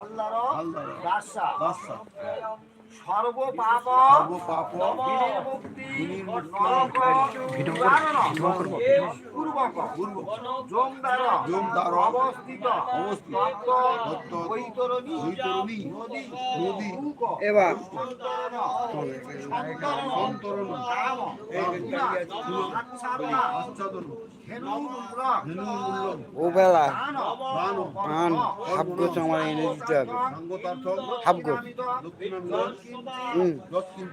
সীতারানী হালদার হালদার রাজসা দাসা সর্ব পাপ সর্ব পাপ বিনির্মুক্তি বিনির্মুক্তি নরক পূর্বক জমদার জমদার অবস্থিত অবস্থিত তত্ত্ব তত্ত্ব বৈতরণী বৈতরণী নদী নদী। এবার সন্তরণ সন্তরণ সন্তরণ কাম আচ্ছাদন আচ্ছাদন ধেনুমূল্য ধেনু মূল্য ও বেলা দান দান পান হাফ গোছ আমার এনে দিতে হবে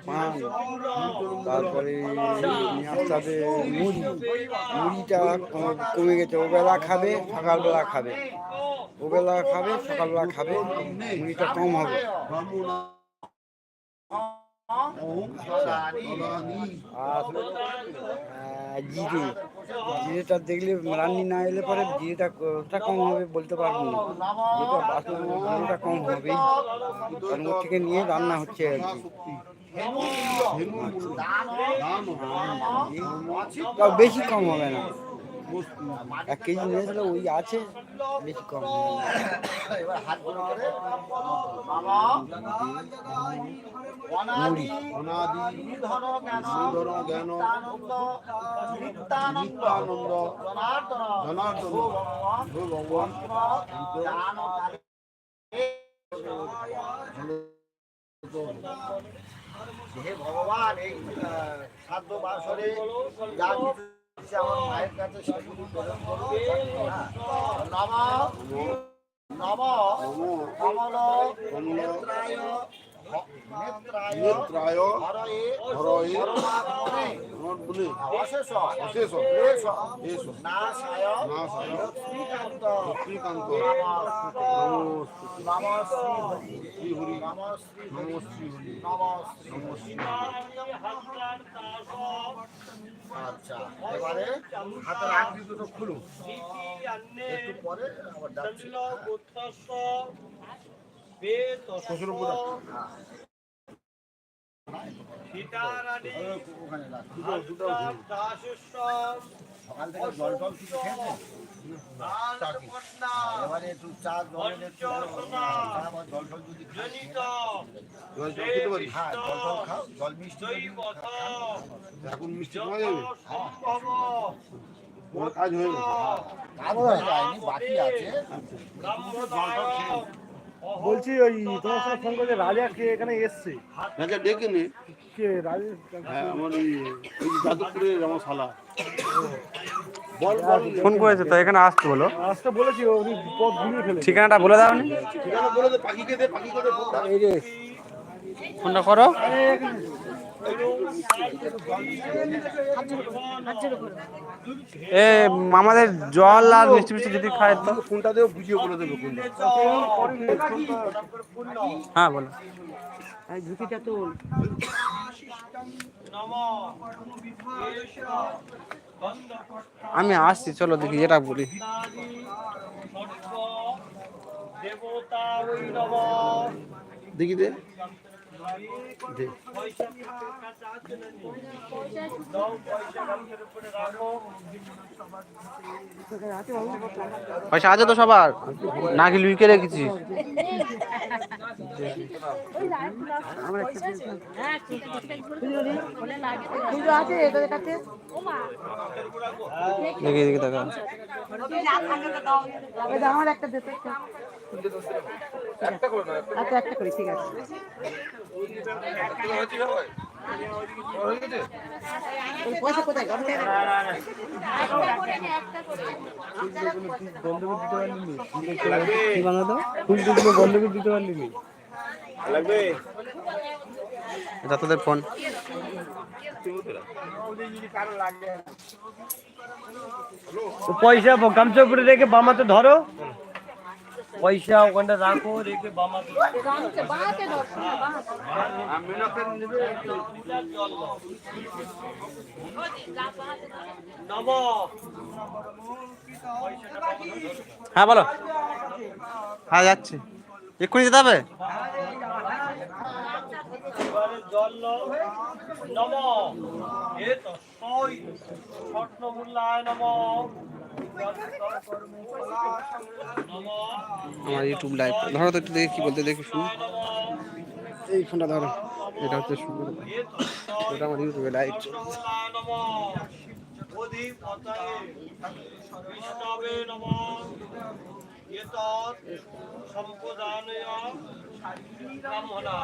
পান তারপরে নিয়ে আসতে হবে মুড়ি। মুড়িটা কম- গেছে। ও বেলা খাবে, সকালবেলা খাবে। ও বেলা খাবে, সকালবেলা খাবে, মুড়িটা কম হবে। আর জিরে। জিরেটা দেখলে রান্নি না এলে পরে জিরেটা কম হবে বলতে পারব না। যেটা বাসন কম হবেই তার মধ্যে থেকে নিয়ে রান্না হচ্ছে আর কি। তাও বেশি কম হবে না। এক কেজি নিয়েছিল ওই আছে বেশি কম জ্ঞান নিত্যানন্দ। জনার্দন ভগবান। হে ভগবান এই সাধ্য বাসরে যা আছে আমার মায়ের কাছে গ্রহণ করুন হ্যাঁ। নম নম কমল ভ- নেত্রায় অশেষ অশেষ ক্লেশ এস নাশায় নাশায় লক্ষ্মীকান্ত শ্রী হরি নম শ্রী হরি নম নম শ্রী আচ্ছা এবারে একটু পরে সকাল থেকে জল টল কিছু খেয়েছেন এবারে একটু চা জলের একটু চা বা জল টল যদি জল জল খেতে পারি হ্যাঁ জল টল খাও জল মিষ্টি এখন মিষ্টি পাওয়া যাবে। কাজ হয়ে গেছে কাজ হয়ে যায়নি বাকি আছে জল টল খেয়ে নিন। বলছি ওই তোমার সাথে ফোন করে রাজা কে এখানে এসছে। রাজা ডেকে নে। কে রাজা? হ্যাঁ আমার ওই যাদবপুরের আমার শালা। বল বল। ফোন করেছে তো এখানে আসতে বলো। আসতে বলেছি উনি পথ ঘুরিয়ে ফেলে ঠিকানাটা বলে দাও নি। ঠিকানা বলে দে পাখিকে দে পাখিকে দে ফোনটা। এই রে ফোনটা করো। এ আমাদের জল আর মিষ্টি মিষ্টি যদি খায় তো? ফোনটা দেও বুঝিয়ে বলে দেবো কোনটা হ্যাঁ বলো। আমি আসছি চলো দেখি এটা বলি। দেখি দে। পয়সা আছে তো সবার? নাকি লুইকে রেখেছি দেখি দেখি দেখা। আমার একটা আচ্ছা একটা করি ঠিক আছে। পয়সা কোথায় গরম নেই কি বানাতো ফুলটুগুলো বন্ধ করে দিতে পারলি নি। এটা তোদের ফোন। পয়সা গামছা উপরে রেখে বামাতে ধরো। পয়সা ওখানটা রাখো রেখে হ্যাঁ বলো। হ্যাঁ যাচ্ছি। এক্ষুনি যেতে হবে? জল নম। এ তো সই। নম। আমার ইউটিউব লাইভ ধরো তো একটু দেখি কি বলতে দেখি শুনি। এই ফোনটা ধরো। এটা হচ্ছে শুরু এটা আমার ইউটিউবে লাইভ স্বর্ণমূল্যায় নম অধিপতয়ে বিষ্ণবে নম এতৎ সম্পদানয় ব্রাহ্মণা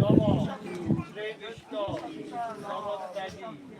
নম শ্রী কৃষ্ণ নমস্কারি।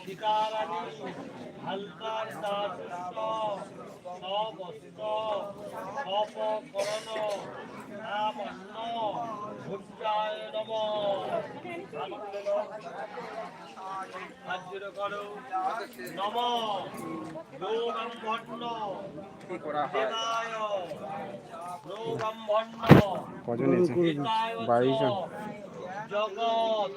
শিকারানি হালকার দাসস্ব সবস্ত সপকরণ কজন এসে বাইশ জন। জগৎ।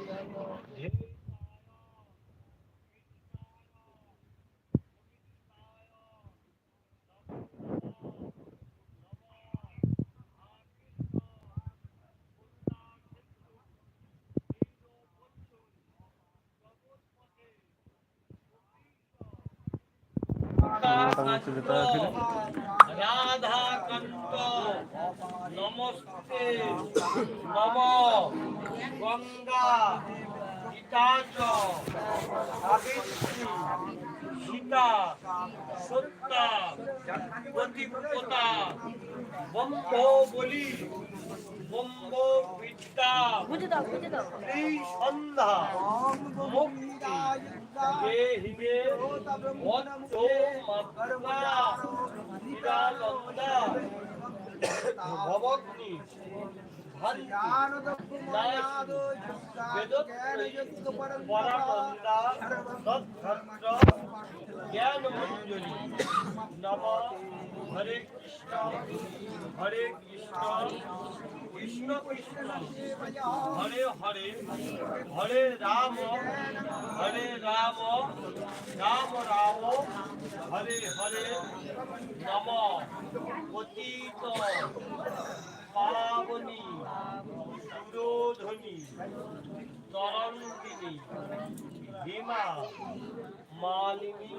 রাধা কান্ত নমস্তে নম গঙ্গা গীতাচ সীতা সত্তা প্রতিপতা বম্ব বলি সন্ধ্যা হে হিমে বদ্ধ মাত্রা নিরানন্দা ভবগ্নি। জ্ঞানমঞ্জলি নম হরে কৃষ্ণ হরে কৃষ্ণ কৃষ্ণ কৃষ্ণ হরে হরে হরে রাম হরে রাম রাম রাম হরে হরে নম পতিত পাবনী। সুরোধনী তরঙ্গিনী ভীমা। মালিনী।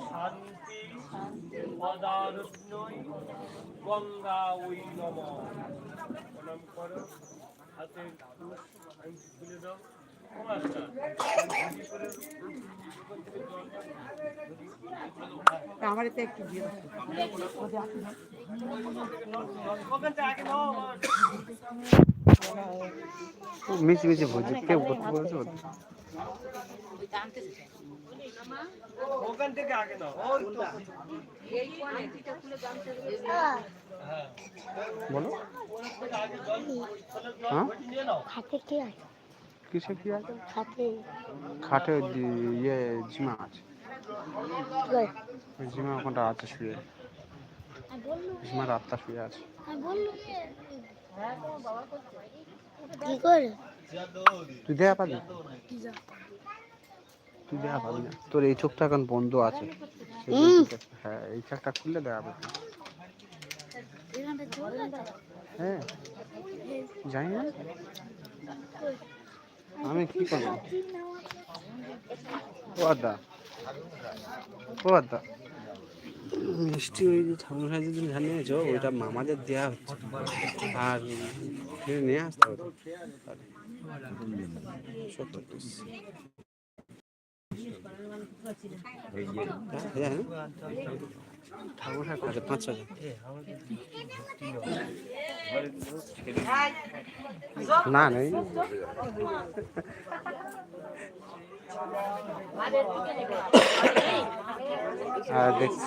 শান্তি। পদারত্নই গঙ্গা ওই নম। প্রণাম করো। হাতে দাও। আমার এতে একটু দিয়ে। মিছি মিছি ভোজি কেউ করতে বলছো ওখান থেকে আগে নাও ওই তো। বলো হ্যাঁ? কিসে কি আছে? খাটে। দি- ইয়ে জিমা আছে? ওই ওখানটা আছে শুয়ে। ঝিমার আত্মা শুয়ে আছে। কি করে? তুই দে আপা দে কি তুই দেখা পাবি না। তোর এই চোখটা এখন বন্ধ আছে। হ্যাঁ এই চোখটা খুললে দেখা পাবি। হ্যাঁ। জানি না আমি কি করব? ও আদা ও আদা মিষ্টি ওই যে ঠাকুর জন্য ধান নিয়েছো ওইটা মামাদের দেওয়া হচ্ছে। আর ফিরে নিয়ে আসতে হবে। সত্তর পিস হ্যাঁ, ঠাকুর কাছে পাঁচ হাজার। না নেই। আর দেখছি।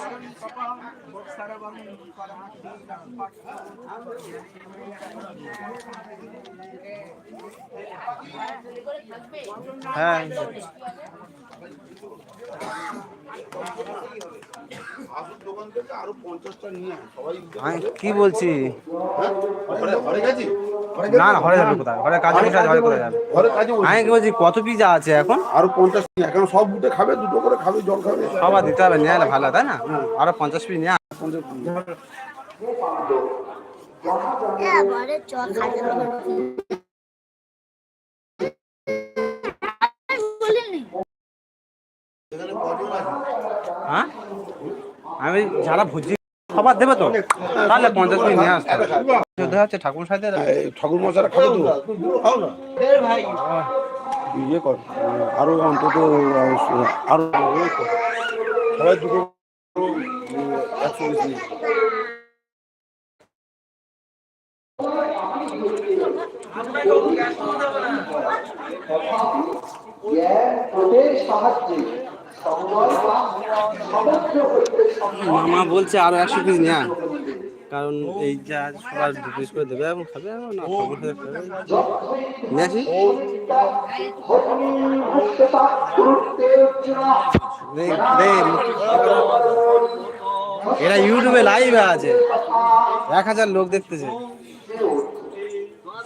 হ্যাঁ আমি কি বলছি? গেছি? না না ঘরে যাবে কোথায়? ঘরে কাজ আছে, ঘরে কোথায় যাবে? আমি কি বলছি কত পিজা আছে এখন? আরও পঞ্চাশ নিয়ে কারণ সব বুটে খাবে দুটো করে খাবে জল খাবে। সবার দিতে হবে নিয়ে এলে ভালো তাই না? আরও পঞ্চাশ পিস নিয়ে হ্যাঁ? আমি যারা ভোজি সবার দেবে তো? তাহলে পঞ্চাশ পিস নিয়ে আসতে হবে। হচ্ছে ঠাকুর সাথে ঠাকুর মশারা খাবে তো? না ইয়ে কর আরও অন্তত আরও সবাই দুটো একশো মামা বলছে আরও একশো পিস নিয়ে। কারণ এই যা সবার পিস করে দেবে এবং খাবে এবং না। এরা ইউটিউবে লাইভ আছে। এক হাজার লোক দেখতেছে।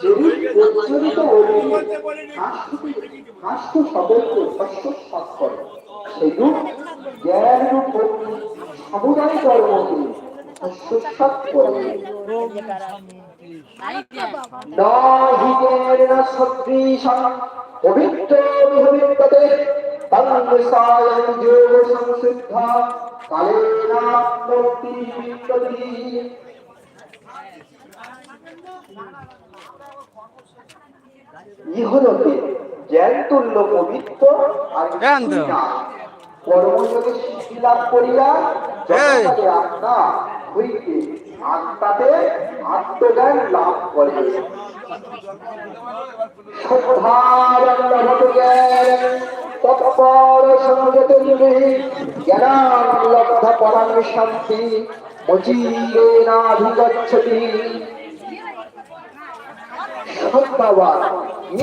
নাহিকেন সদৃশং পবিত্র বিহবিদ্যতে তন্মসায়ং যোগ জ্ঞানতুল্য পবিত্র আর। কর্মযোগে সিদ্ধি লাভ করিয়া জগতে হইতে আত্মাতে আত্মজ্ঞান লাভ করে। তৎপর সংযত শান্তি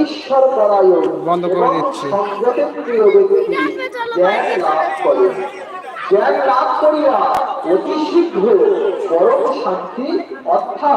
ঈশ্বর পরায়ণ বন্ধ করে দিচ্ছি। জ্ঞান লাভ করে। জ্ঞান লাভ করিয়া অতি শীঘ্র পরম শান্তি অর্থাৎ